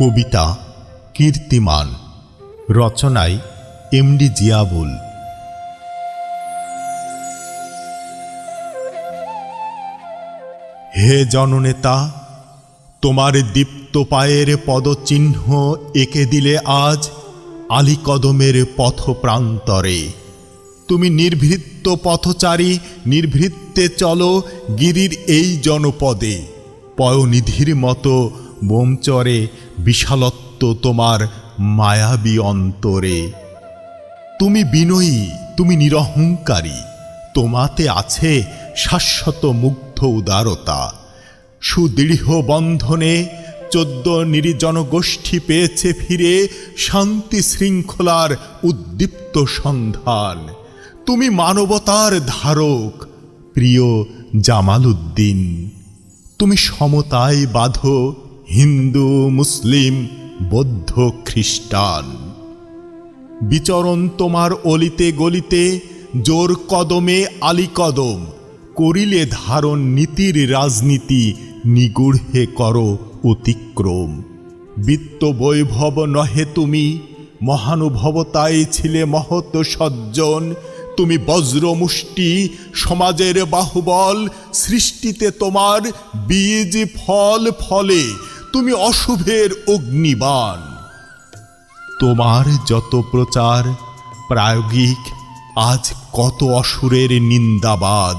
কবিতা, কীর্তিমান। রচনায় এমডি জিয়াবুল। হে জননেতা, তোমার দীপ্ত পায়ের পদচিহ্ন এঁকে দিলে আজ আলী কদমের পথ প্রান্তরে তুমি নির্ভৃত্ত পথচারী নির্ভৃত্তে চলো গিরির এই জনপদে। পয়নিধির মতো বোমচরে বিশালত্ব তোমার মায়াবী অন্তরে। তুমি বিনয়ী, তুমি নিরহংকারী, তোমাতে আছে শাশ্বত মুগ্ধ উদারতা। সুদৃঢ় বন্ধনে চোদ্দ নির্জন গোষ্ঠী পেয়েছে ফিরে শান্তি শৃঙ্খলার উদ্দীপ্ত সন্ধান। তুমি মানবতার ধারক, প্রিয় জামাল উদ্দিন তুমি সমতায় বাঁধো হিন্দু, মুসলিম, বৌদ্ধ, খ্রিস্টান। বিচরণ তোমার অলিতে গলিতে, জোর কদমে আলী কদম। করিলে ধারণ নীতির রাজনীতি নিগূঢ়ে করো অতিক্রম। বিত্ত বৈভব নহে তুমি মহানুভবতায় ছিলে মহৎ সজ্জন। তুমি বজ্রমুষ্টি সমাজের বাহুবল, সৃষ্টিতে তোমার বীজ ফল ফলে। তুমি অশুভের অগ্নিবাণ। তোমার যত প্রচার প্রায়োগিক, আজ কত অসুরের নিন্দাবাদ।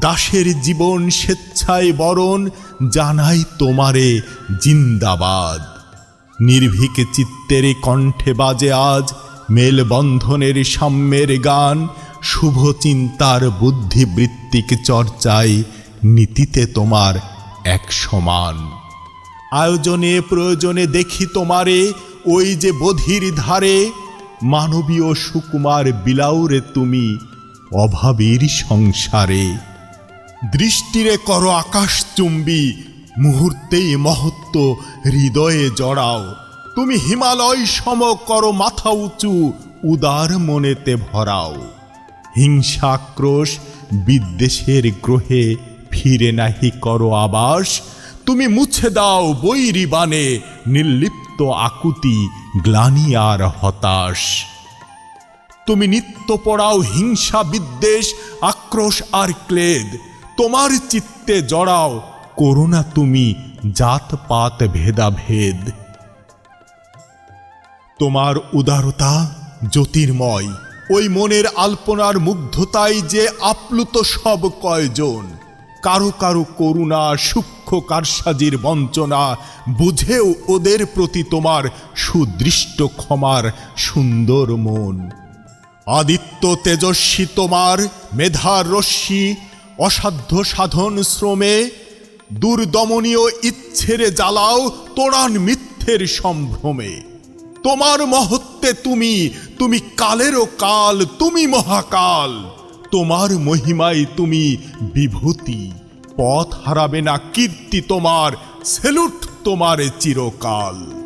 দাসের জীবন স্বেচ্ছায় বরণ জানাই তোমারে জিন্দাবাদ। নির্ভীক চিত্তের কণ্ঠে বাজে আজ মেলবন্ধনের সাম্যের গান। শুভ চিন্তার বুদ্ধিবৃত্তিক চর্চায় নীতিতে তোমার এক সমান। আয়োজনে, প্রয়োজনে দেখি তোমারে, ওই যে বধির ধারে। মানবীয় সুকুমার বিলাউরে তুমি অভাবীর সংসারে। দৃষ্টিরে করো আকাশ চুম্বি, মুহূর্তেই মহত্ব হৃদয়ে জড়াও। তুমি হিমালয় সম করো মাথা উঁচু, উদার মনেতে ভরাও। হিংসাক্রোশ বিদ্বেষের গ্রহে ফিরে নাহি করো আবাস তুমি মুছে দাও বৈরি বানে, নির্লিপ্ত আকুতি, গ্লানি আর হতাশ। তুমি নিত্য পড়াও হিংসা বিদ্বেষ, আক্রোশ আর ক্লেদ। তোমার চিত্তে জড়াও করোনা তুমি জাতপাত ভেদাভেদ। তোমার উদারতা জ্যোতির্ময়, ওই মনের আলপনার মুগ্ধতায় যে আপ্লুত সব কয়জন। কারও কারও করুণা, সূক্ষ্ম কারসাজির বঞ্চনা, বুঝেও ওদের প্রতি তোমার সুদৃষ্ট ক্ষমার সুন্দর মন। আদিত্য তেজস্বী তোমার মেধার রশ্মি, অসাধ্য সাধন শ্রমে, দুর্দমনীয় ইচ্ছেরে জ্বালাও তোরান মিথ্যের সম্ভ্রমে। তোমার মহত্বে তুমি তুমি কালেরও কাল, তুমি মহাকাল। তোমার মহিমায় তুমি বিভূতি। পথ হারাবে না কীর্তি তোমার সেলুট তোমার চিরকাল।